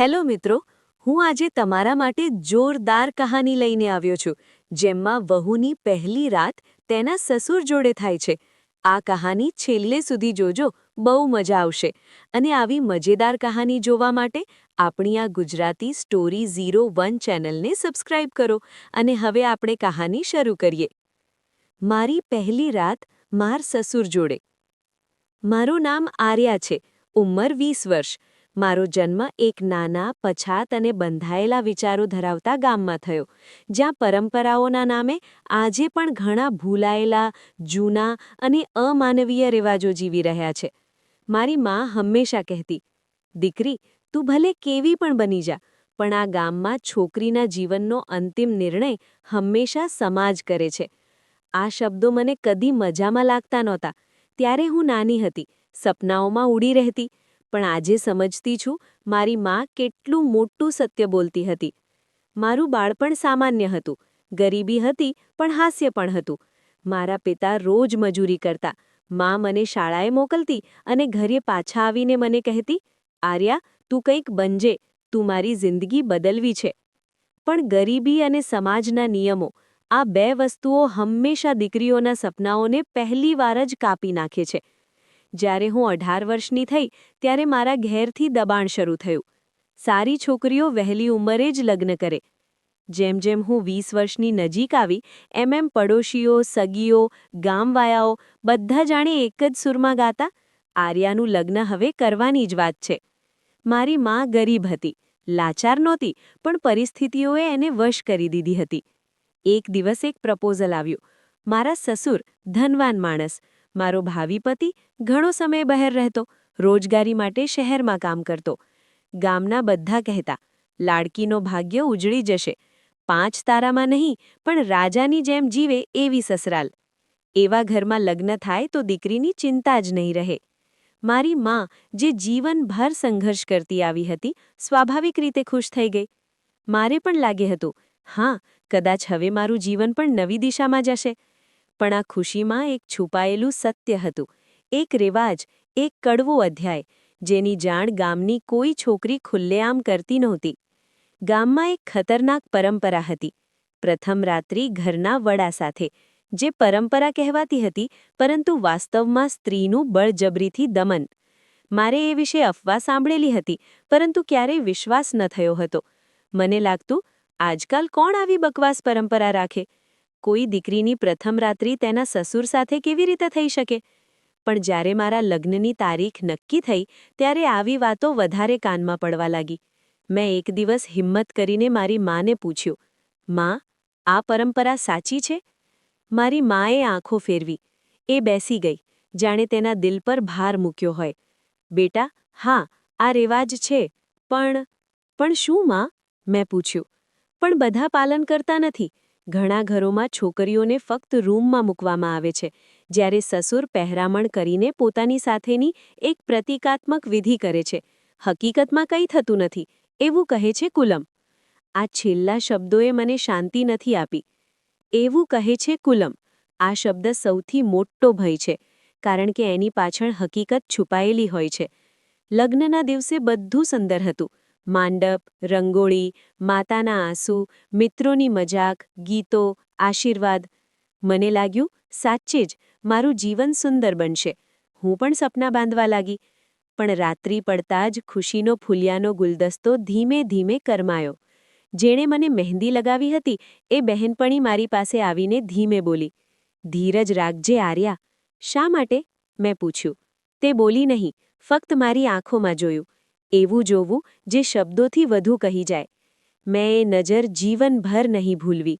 Hello મિત્રો, હું આજે તમારા માટે જોરદાર કહાની લઈને આવ્યો છું જેમાં વહુની પહેલી રાત તેના સસુર જોડે થાય છે. આ કહાની છેલ્લે સુધી જોજો, બહુ મજા આવશે. અને આવી મજેદાર કહાની જોવા માટે આપણી આ ગુજરાતી સ્ટોરી ઝીરો વન ચેનલને સબસ્ક્રાઇબ કરો અને હવે આપણે કહાની શરૂ કરીએ. મારી પહેલી રાત માર સસુર જોડે. મારું નામ આર્યા છે, ઉંમર વીસ વર્ષ. મારો જન્મ એક નાના, પછાત અને બંધાયેલા વિચારો ધરાવતા ગામમાં થયો, જ્યાં પરંપરાઓના નામે આજે પણ ઘણા ભૂલાયેલા, જૂના અને અમાનવીય રિવાજો જીવી રહ્યા છે. મારી મા હંમેશા કહેતી, દીકરી, તું ભલે કેવી પણ બની જા, પણ આ ગામમાં છોકરીના જીવનનો અંતિમ નિર્ણય હંમેશા સમાજ કરે છે. આ શબ્દો મને કદી મજામાં લાગતા નહોતા. ત્યારે હું નાની હતી, સપનાઓમાં ઉડી રહેતી પણ આજે સમજતી છું, મારી માં કેટલું મોટું સત્ય બોલતી હતી. મારું બાળપણ સામાન્ય હતું, ગરીબી હતી, પણ હાસ્ય પણ હતું. મારા પિતા રોજ મજૂરી કરતા, માં મને શાળાએ મોકલતી અને ઘરે પાછા આવીને મને કહેતી, આર્યા, તું કંઈક બનજે, તું મારી જિંદગી બદલવી છે. પણ ગરીબી અને સમાજના નિયમો, આ બે વસ્તુઓ હંમેશા દીકરીઓના સપનાઓને પહેલીવાર જ કાપી નાખે છે. જ્યારે હું અઢાર વર્ષની થઈ ત્યારે મારા ઘેરથી દબાણ શરૂ થયું. સારી છોકરીઓ વહેલી ઉંમરે જ લગ્ન કરે. જેમ જેમ હું વીસ વર્ષની નજીક આવી, એમ એમ પડોશીઓ, સગીઓ ગામવાયાઓ બધા જાણે એક જ સુરમાં ગાતા, આર્યાનું લગ્ન હવે કરવાની જ વાત છે. મારી માં ગરીબ હતી, લાચાર નહોતી, પણ પરિસ્થિતિઓએ એને વશ કરી દીધી હતી. એક દિવસ એક પ્રપોઝલ આવ્યું. મારા સસુર ધનવાન માણસ મારો ભાવિ પતિ ઘણો સમય બહાર રહેતો, રોજગારી માટે શહેરમાં કામ કરતો. ગામના બધા કહેતા, લાડકીનો ભાગ્ય ઉજળી જશે. પાંચ તારામાં નહીં, પણ રાજાની જેમ જીવે એવી સસરાલ. એવા ઘરમાં લગ્ન થાય તો દીકરીની ચિંતા જ નહીં રહે. મારી માં, જે જીવનભર સંઘર્ષ કરતી આવી હતી, સ્વાભાવિક રીતે ખુશ થઈ ગઈ. મારે પણ લાગે હતું, હા, કદાચ હવે મારું જીવન પણ નવી દિશામાં જશે. પણ આ ખુશીમાં એક છુપાયેલું સત્ય હતું. એક રિવાજ, એક કડવો અધ્યાય, જેની જાણ ગામની કોઈ છોકરી ખુલ્લેઆમ કરતી નહોતી. ગામમાં એક ખતરનાક પરંપરા હતી. પ્રથમ રાત્રિ ઘરના વડા સાથે, જે પરંપરા કહેવાતી હતી, પરંતુ વાસ્તવમાં સ્ત્રીનું બળજબરીથી દમન. મારે એ વિશે અફવા સાંભળેલી હતી, પરંતુ ક્યારેય વિશ્વાસ ન થયો હતો. મને લાગતું, આજકાલ કોણ આવી બકવાસ પરંપરા રાખે? કોઈ દીકરીની પ્રથમ રાત્રિ તેના સસુર સાથે કેવી રીતે થઈ શકે? પણ જ્યારે મારા લગ્નની તારીખ નક્કી થઈ, ત્યારે આવી વાતો વધારે કાનમાં પડવા લાગી. મેં એક દિવસ હિંમત કરીને મારી માને પૂછ્યું, માં, આ પરંપરા સાચી છે? મારી માએ આંખો ફેરવી. એ બેસી ગઈ, જાણે તેના દિલ પર ભાર મૂક્યો હોય. બેટા, હા, આ રિવાજ છે, પણ પણ શું, માં? મેં પૂછ્યું. પણ બધા પાલન કરતા નથી. ઘણા ઘરોમાં છોકરીઓને ફક્ત રૂમમાં મૂકવામાં આવે છે, જ્યારે સસુર પહેરામણ કરીને પોતાની સાથેની એક પ્રતિકાત્મક વિધિ કરે છે. હકીકતમાં કંઈ થતું નથી, એવું કહે છે કુલમ. આ છેલ્લા શબ્દોએ મને શાંતિ નથી આપી. એવું કહે છે કુલમ. આ શબ્દ સૌથી મોટો ભય છે, કારણ કે એની પાછળ હકીકત છુપાયેલી હોય છે. લગ્નના દિવસે બધું સંદર હતું. માંડપ, રંગોળી, માતાના આંસુ, મિત્રોની મજાક, ગીતો, આશીર્વાદ. મને લાગ્યું, સાચે જ મારું જીવન સુંદર બનશે. હું પણ સપના બાંધવા લાગી. પણ રાત્રિ પડતા જ ખુશીનો ફૂલિયાનો ગુલદસ્તો ધીમે ધીમે કરમાયો. જેણે મને મહેંદી લગાવી હતી, એ બહેનપણી મારી પાસે આવીને ધીમે બોલી, ધીરજ રાખજે આર્યા. શા માટે? મેં પૂછ્યું. તે બોલી નહીં, ફક્ત મારી આંખોમાં જોયું. એવું જોવું જે શબ્દોથી વધુ કહી જાય. મેં એ નજર જીવનભર નહીં ભૂલવી.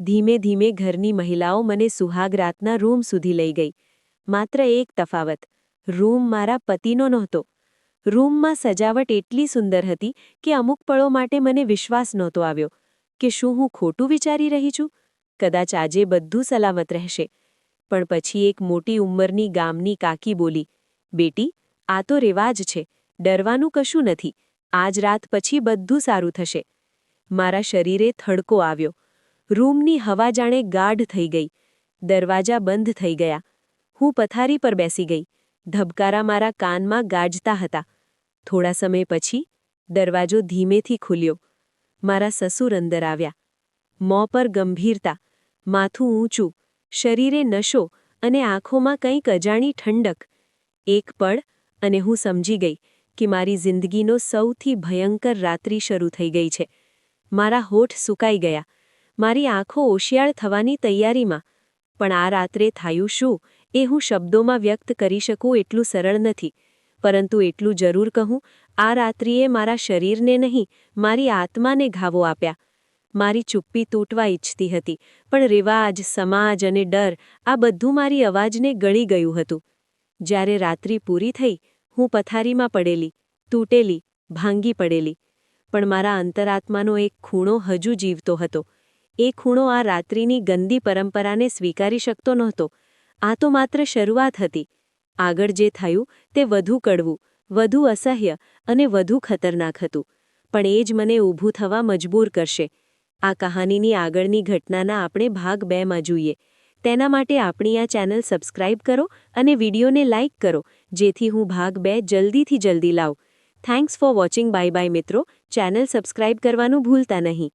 ધીમે ધીમે ઘરની મહિલાઓ મને સુહાગ રાતના રૂમ સુધી લઈ ગઈ. માત્ર એક તફાવત, રૂમ મારા પતિનો નહોતો. રૂમમાં સજાવટ એટલી સુંદર હતી કે અમુક પળો માટે મને વિશ્વાસ નહોતો આવ્યો કે શું હું ખોટું વિચારી રહી છું. કદાચ આજે બધું સલામત રહેશે. પણ પછી એક મોટી ઉંમરની ગામની કાકી બોલી, બેટી, આ તો રિવાજ છે. ડરવાનું કશું નથી. આજ રાત પછી બધું સારું થશે. મારા શરીરે થડકો આવ્યો. રૂમની હવા જાણે ગાઢ થઈ ગઈ. દરવાજા બંધ થઈ ગયા. હું પથારી પર બેસી ગઈ. ધબકારા મારા કાનમાં ગાજતા હતા. થોડા સમય પછી દરવાજો ધીમેથી ખુલ્યો. મારા સસુર અંદર આવ્યા. મોં પર ગંભીરતા. માથું ઊંચું. શરીરે નશો અને આંખોમાં કંઈક અજાણી ઠંડક. એક પળ અને હું સમજી ગઈ. કે મારી જિંદગીનો સૌથી ભયંકર રાત્રિ શરૂ થઈ ગઈ છે. મારા હોઠ સુકાઈ ગયા. મારી આંખો ઓશિયાળ થવાની તૈયારીમાં. પણ આ રાત્રે થાયું શું? એ હું શબ્દોમાં વ્યક્ત કરી શકું એટલું સરળ નથી. પરંતુ એટલું જરૂર કહું, આ રાત્રિએ મારા શરીરને નહીં, મારી આત્માને ઘાવો આપ્યા. મારી ચુપ્પી તૂટવા ઈચ્છતી હતી, પણ રિવાજ, સમાજ અને ડર આ બધું મારી અવાજને ગળી ગયું હતું. જ્યારે રાત્રિ પૂરી થઈ હું પથારીમાં પડેલી, તૂટેલી, ભાંગી પડેલી, પણ મારા અંતરાત્માનો એક ખૂણો હજુ જીવતો હતો. એ ખૂણો આ રાત્રિની ગંદી પરંપરાને સ્વીકારી શકતો નહોતો. આ તો માત્ર શરૂઆત હતી. આગળ જે થયું તે વધુ કડવું, વધુ અસહ્ય અને વધુ ખતરનાક હતું. પણ એ જ મને ઊભું થવા મજબૂર કરશે. આ કહાનીની આગળની ઘટનાના આપણે ભાગ બેમાં જોઈએ. તેના માટે આપણી આ ચેનલ સબસ્ક્રાઇબ કરો અને વિડીયોને લાઇક કરો, જેથી હું ભાગ બે જલ્દીથી જલ્દી લાવ. Thanks for watching, bye bye મિત્રો. ચેનલ સબસ્ક્રાઇબ કરવાનું ભૂલતા નહીં.